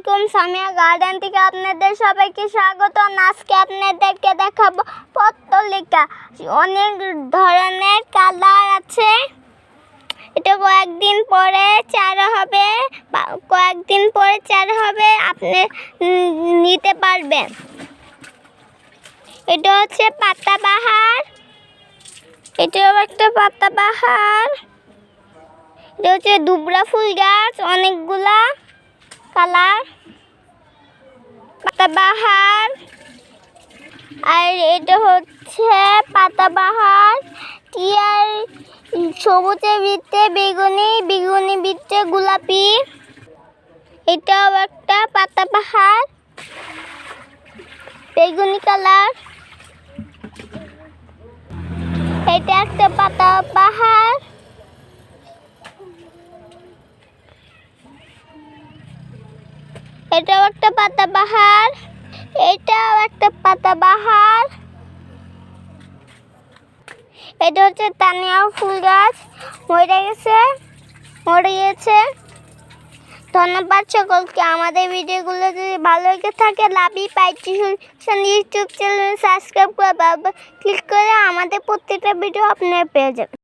আলাইকুম সামিয়া গার্ডেন থেকে আপনাদের সবাইকে স্বাগত আজকে আপনাদেরকে দেখাবো পত্তলিকা। অনেক ধরনের কালার আছে। এটা কয়েকদিন পরে চারা হবে। কয়েকদিন পরে চারা হবে, আপনি নিতে পারবেন। এটা হচ্ছে পাতাবাহার এটাও একটা পাতাবাহার এটা হচ্ছে দুবরা ফুল গাছ, অনেকগুলা। কালার, পাতাবাহার, আর এটা হচ্ছে পাতাবাহার, টিয়ার সবুজের ভিতরে বেগুনি বেগুনি ভিতরে গোলাপি। এটাও একটা পাতাবাহার, বেগুনি কালার। এটা একটা পাতাবাহার এটাও একটা পাতাবাহার, এটাও একটা পাতাবাহার। এটা হচ্ছে তানিয়া ফুল গাছ, মরে গেছে মরে গেছে। ধন্যবাদ সকলকে, আমাদের ভিডিওগুলো যদি ভালো লেগে থাকে লাভি পাইছি। ইউটিউব চ্যানেল সাবস্ক্রাইব করে ক্লিক করে আমাদের প্রত্যেকটা ভিডিও আপনারা পেয়ে যাবেন।